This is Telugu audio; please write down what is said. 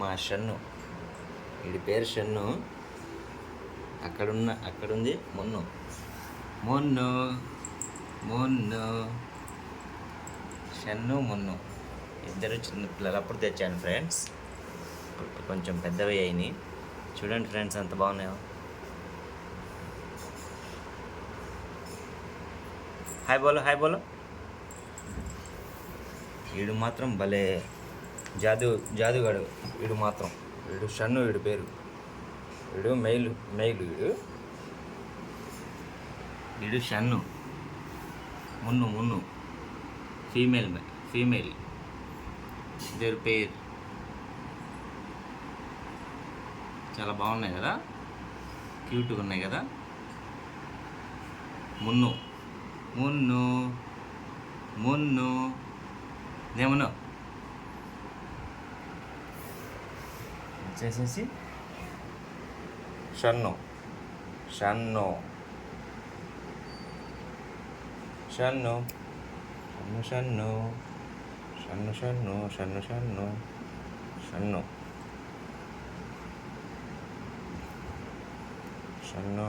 మా షన్ను. వీడి పేరు షన్ను. అక్కడున్న అక్కడుంది మొన్ను. మొన్ను మొన్ను. షన్ను మొన్ను. ఇద్దరు చిన్న పిల్లలు అప్పుడు తెచ్చాను ఫ్రెండ్స్. ఇప్పుడు కొంచెం పెద్దవి అయినాయి. చూడండి ఫ్రెండ్స్ ఎంత బాగున్నాయో. హాయ్ బోలో హాయ్ బోలో. వీడు మాత్రం భలే జాదు జాదుగాడు వీడు మాత్రం. వీడు షన్ను వీడు పేరు. వీడు మెయిల్ మెయిల్ వీడు. వీడు షన్ను. మున్ను మున్ను. Female female. ఇద్దరు పేరు. చాలా బాగున్నాయి కదా? క్యూట్గా ఉన్నాయి కదా? మున్ను. మున్ను. మున్ను. ఏమన్నా వచ్చేసేసి షన్ను షన్ను షన్ను షన్ను షన్ను షన్ను షన్ను షన్ను షన్ను షన్ను షన్ను